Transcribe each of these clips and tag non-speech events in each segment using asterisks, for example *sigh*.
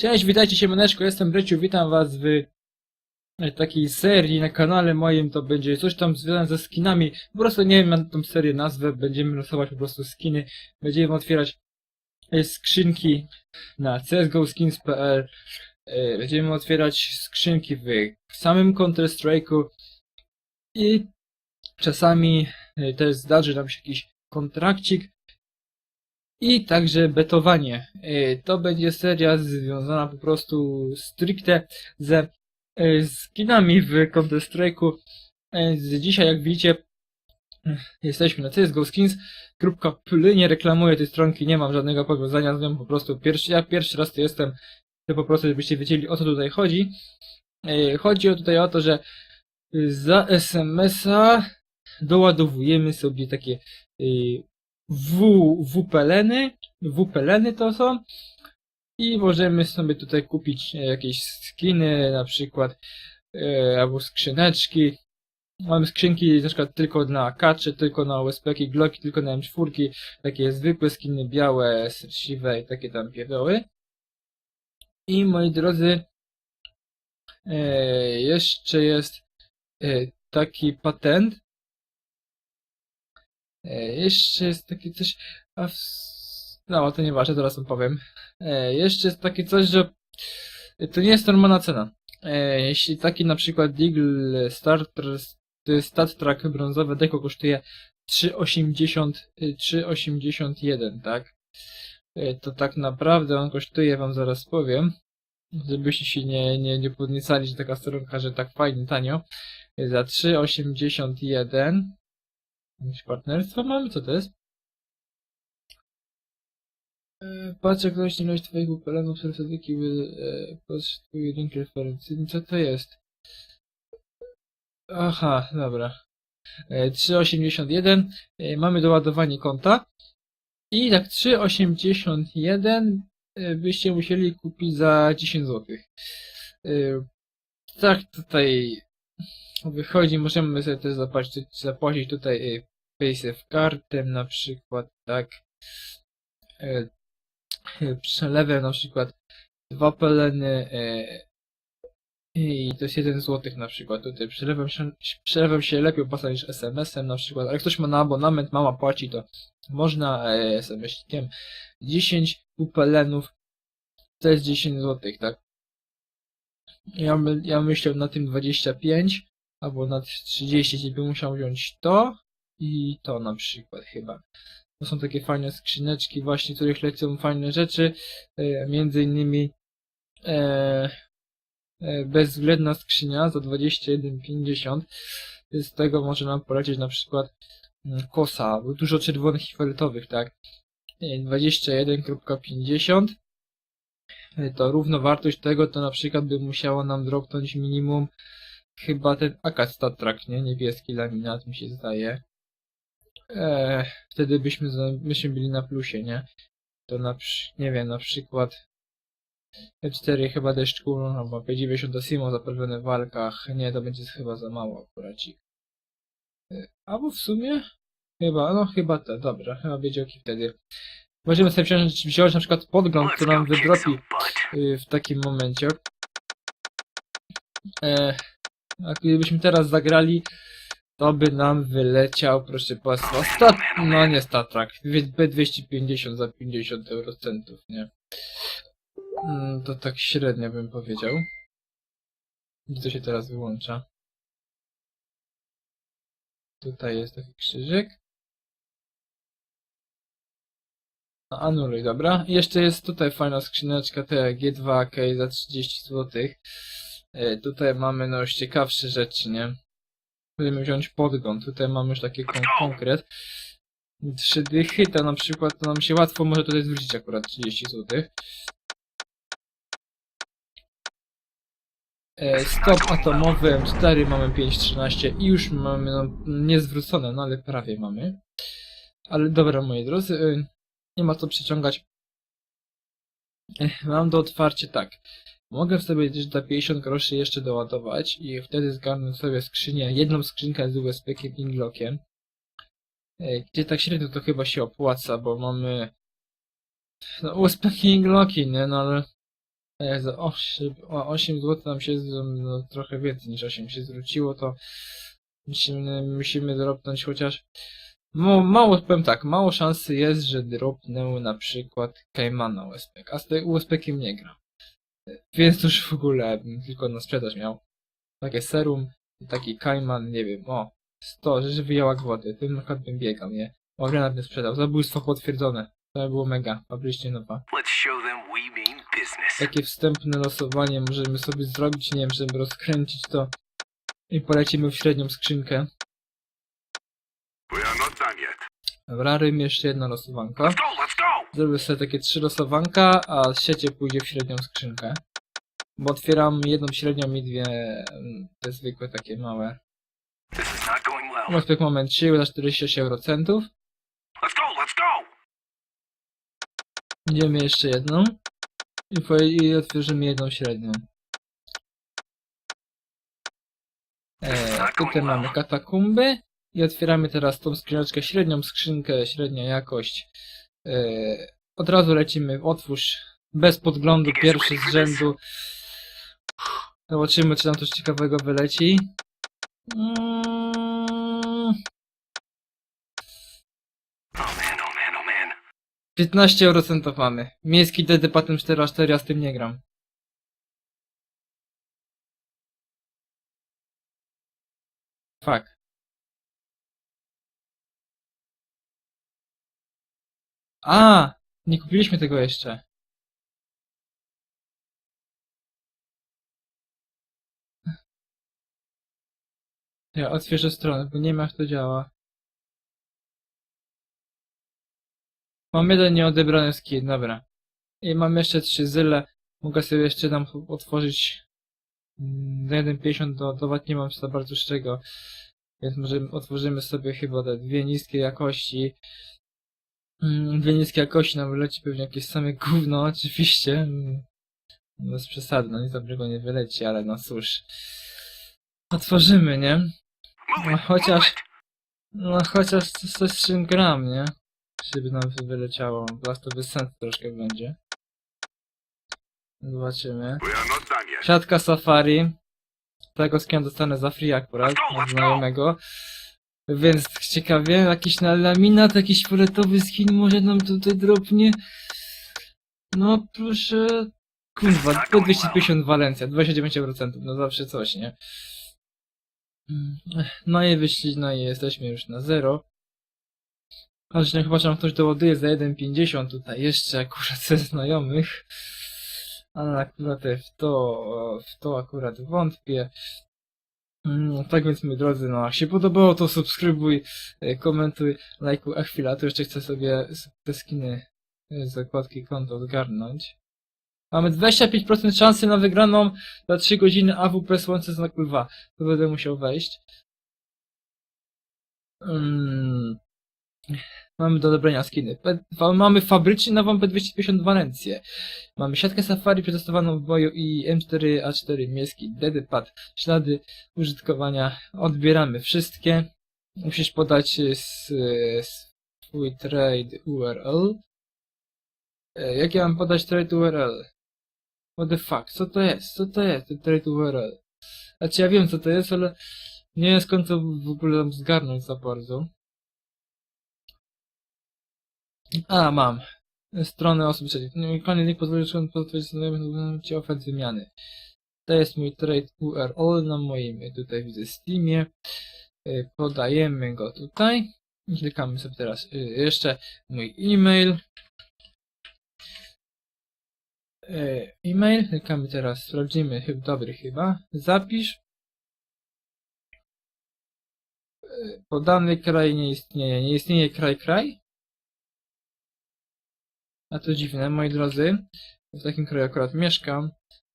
Cześć, witajcie się Maneczko, jestem Bryciu, witam was w e, takiej serii na kanale moim, to będzie coś tam związane ze skinami, po prostu nie wiem na tą serię nazwę, będziemy losować po prostu skiny, będziemy otwierać e, skrzynki na csgoskins.pl, e, będziemy otwierać skrzynki w samym Counter Strike'u i czasami też zdarzy nam się jakiś kontrakcik, i także betowanie. Y, To będzie seria związana po prostu stricte ze y, skinami w Counter Strike'u. Y, Dzisiaj, jak widzicie, jesteśmy na csgoskins.pl. Nie reklamuję tej stronki, nie mam żadnego powiązania z nią, po prostu pierwszy, ja pierwszy raz tu jestem, to po prostu żebyście wiedzieli o co tutaj chodzi. Chodzi tutaj o to, że za SMS-a doładowujemy sobie takie w, WPLeny, WPLeny to są i możemy sobie tutaj kupić jakieś skiny, na przykład e, albo skrzyneczki. Mam skrzynki na przykład tylko na kacze, tylko na USP-ki, Glocki, tylko na M4, takie zwykłe skiny białe, siwe i takie tam pierdoły. I moi drodzy, e, jeszcze jest e, taki patent, E, jeszcze jest takie coś. No, to nieważne, teraz wam powiem. E, jeszcze jest takie coś, że to nie jest normalna cena. E, jeśli taki na przykład Deagle Starter Stat Track brązowe deko kosztuje 3,80 y, 3,81, tak? To tak naprawdę on kosztuje, wam zaraz powiem, żebyście się nie, nie, nie podniecali, że taka stronka, że tak fajnie, tanio. Za 3,81 Jakieś partnerstwo mamy? Co to jest? E, Patrz jak rośnie ilość twoich upelenów serdecyki, e, patrz twój link referencyjny. Co to jest? Aha, dobra. E, 3,81. E, Mamy doładowanie konta. I tak 3,81 e, byście musieli kupić za 10 zł. Tak tutaj wychodzi, możemy sobie też zapłacić, zapłacić tutaj y, PaySafe kartem na przykład, tak. *clears throat* Przelewem na przykład dwa peleny y, i to jest 1 zł na przykład. Tutaj przelewem się, przelewem się lepiej opłaca niż SMS-em na przykład, ale ktoś ma na abonament, mama płaci, to można e, SMS-kiem 10 upelenów to jest 10 zł, tak? Ja, my, ja myślę na tym 25 albo na 30, gdzie bym musiał wziąć to i to na przykład chyba. To są takie fajne skrzyneczki właśnie, których lecą fajne rzeczy, e, między innymi e, e, bezwzględna skrzynia za 21,50. Z tego może nam polecieć na przykład mm, kosa, bo dużo czerwonych i fioletowych, tak? E, 21,50 E, to równowartość tego to na przykład by musiało nam dropnąć minimum chyba ten akad Stat Track, nie? Niebieski laminat mi się zdaje. Eee, wtedy byśmy, byśmy byli na plusie, nie? To na nie wiem, na przykład F4 chyba deszczku, no, albo P90 Simo zapewne w walkach. Nie, to będzie chyba za mało akuracik. Eee, albo w sumie? Chyba, no chyba to, dobra, chyba ok wtedy. Możemy sobie wziąć, wziąć na przykład podgląd, który nam wydropi y, w takim momencie. E, a gdybyśmy teraz zagrali, to by nam wyleciał, proszę państwa, stat, no nie statrak, B250 za 50 eurocentów, nie? Mm, To tak średnio bym powiedział. Gdzie to się teraz wyłącza? Tutaj jest taki krzyżyk. No, anuluj, dobra. I jeszcze jest tutaj fajna skrzyneczka TG2K za 30 zł. E, tutaj mamy no już ciekawsze rzeczy, nie? Możemy wziąć podgląd. Tutaj mamy już taki kon konkret. Trzy dychy, to na przykład to nam się łatwo może tutaj zwrócić akurat 30 zł. E, Stop atomowy M4 mamy 5.13 i już mamy no, niezwrócone, no ale prawie mamy. Ale dobra moi drodzy, y, nie ma co przyciągać. Ech, Mam do otwarcia tak. Mogę sobie też za 50 groszy jeszcze doładować i wtedy zgarnę sobie skrzynię, jedną skrzynkę z USB-kiem i Glockiem. E, Gdzie tak średnio to chyba się opłaca, bo mamy no, USB i nie? No ale e, za 8, o 8 zł nam się, no, trochę więcej niż 8 się zwróciło, to musimy, musimy dropnąć chociaż no, mało, powiem tak, mało szansy jest, że dropnę na przykład Caimana USP, a z tej USP-kiem nie gram. Więc już w ogóle bym tylko na sprzedaż miał. Takie serum, taki Kaiman, nie wiem, o, 100, że wyjęła wody, tym na bym biegał, nie? O, granat bym sprzedał, zabójstwo potwierdzone. To by było mega, fabrycznie nowa. Takie wstępne losowanie możemy sobie zrobić, nie wiem, żeby rozkręcić to i polecimy w średnią skrzynkę. Dobra, rym jeszcze jedna losowanka. Zrobię sobie takie trzy losowanka, a siecie pójdzie w średnią skrzynkę. Bo otwieram jedną średnią i dwie mm, te zwykłe takie małe. Mamy w tym moment siły za 48 eurocentów. Idziemy jeszcze jedną. I, po, i otworzymy jedną średnią. E, tutaj mamy katakumby. I otwieramy teraz tą skrzyneczkę, średnią skrzynkę, średnia jakość. E, od razu lecimy w otwórz, bez podglądu, pierwszy z rzędu. Zobaczymy, czy nam coś ciekawego wyleci. Mm, Oh man, oh man, oh man. 15 eurocentów mamy. Miejski DD Patem 4x4, ja z tym nie gram. Fuck. A, nie kupiliśmy tego jeszcze. Ja otwierzę stronę, bo nie wiem jak to działa. Mam jeden nieodebrany skin, dobra. I mam jeszcze trzy zyle. Mogę sobie jeszcze tam otworzyć mm, za 1.50 doładować, nie mam za bardzo z czego. Więc może otworzymy sobie chyba te dwie niskie jakości. Mm, Dwie niskie jakości nam wyleci pewnie jakieś same gówno, *laughs* oczywiście. Mm, No jest przesadne, nic dobrego nie wyleci, ale no cóż. Otworzymy, nie? No chociaż, no chociaż coś z czym gram, nie? Żeby nam wy- wyleciało, teraz to bez sensu troszkę będzie. Zobaczymy. Siatka Safari. Tego skin dostanę za free akurat, od znajomego. Więc ciekawie, jakiś na laminat, jakiś fioletowy skin może nam tutaj dropnie. No proszę. Kurwa, po 250 Walencja, 29%, no zawsze coś, nie? Mm, No i wyszli, no i jesteśmy już na zero. Aż nie chyba, że nam ktoś doładuje za 1,50 tutaj jeszcze akurat ze znajomych. Ale akurat w to, w to akurat wątpię. Mm, Tak więc, moi drodzy, no jak się podobało, to subskrybuj, e, komentuj, lajkuj, a chwila, to jeszcze chcę sobie te skiny e, z zakładki konta odgarnąć. Mamy 25% szansy na wygraną za 3 godziny AWP Słońce znak 2. To będę musiał wejść. Mm. Mamy do odebrania skiny. P- mamy fabrycznie nową P250 Walencję. Mamy siatkę Safari przetestowaną w boju i M4A4 miejski Dedypad. Ślady użytkowania odbieramy wszystkie. Musisz podać e, e, swój trade URL. E, Jak ja mam podać trade URL? What the fuck? Co to jest? Co to jest trade URL? Znaczy ja wiem co to jest, ale nie wiem skąd to w ogóle tam zgarnąć za bardzo. A, mam. Strony osób trzecich. Koniec nie pozwoli potwierdzić ci ofert wymiany. To jest mój trade URL na moim tutaj widzę Steamie. Y, Podajemy go tutaj. Klikamy sobie teraz y, jeszcze mój e-mail. Y, E-mail. Klikamy teraz, sprawdzimy, dobry chyba. Zapisz. Podany kraj nie istnieje. Nie istnieje kraj kraj? A to dziwne, moi drodzy. W takim kraju akurat mieszkam.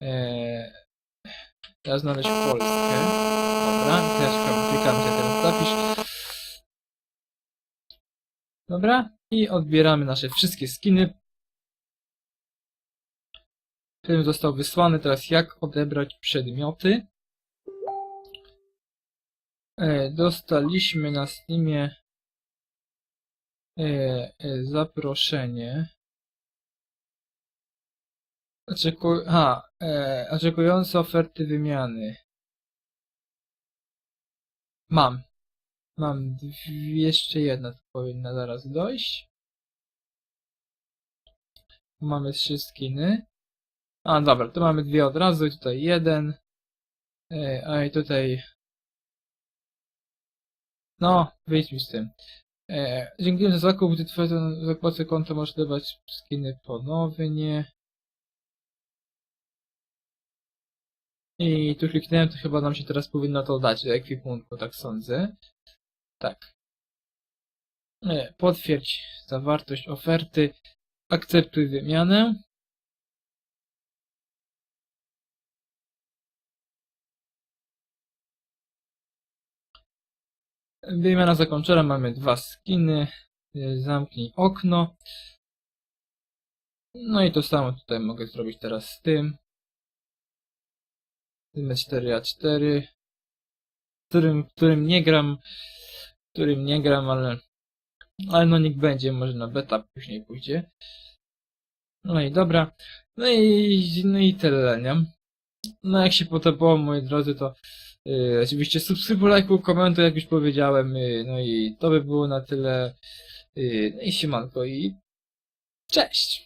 Eee, teraz znaleźć Polskę. Dobra, klikam, klikam się teraz zapisz. Dobra, i odbieramy nasze wszystkie skiny. Film został wysłany. Teraz jak odebrać przedmioty. E, dostaliśmy na Steamie e, e, zaproszenie. Oczekuj... Ha, e, oczekujące oferty wymiany. Mam. Mam jeszcze jedna tu powinna zaraz dojść. Mamy trzy skiny. A, dobra, tu mamy dwie od razu tutaj jeden. E, a i tutaj... No, wyjdź mi z tym. E, dziękuję za zakup, gdy twoje zapłacę konto możesz dawać skiny ponownie. I tu kliknąłem, to chyba nam się teraz powinno to dać do ekwipunku, tak sądzę. Tak. E, Potwierdź zawartość oferty. Akceptuj wymianę. Wymiana zakończona, mamy dwa skiny. E, Zamknij okno. No i to samo tutaj mogę zrobić teraz z tym. Tym 4A4. Którym, którym nie gram. Którym nie gram, ale. Ale no niech będzie, może na beta później pójdzie. No i dobra. No i, no i tyle, nie? No jak się podobało, moi drodzy, to yy, oczywiście subskrybuj, lajkuj, komentuj, jak już powiedziałem. Yy, no i to by było na tyle. Yy, no i siemanko i cześć!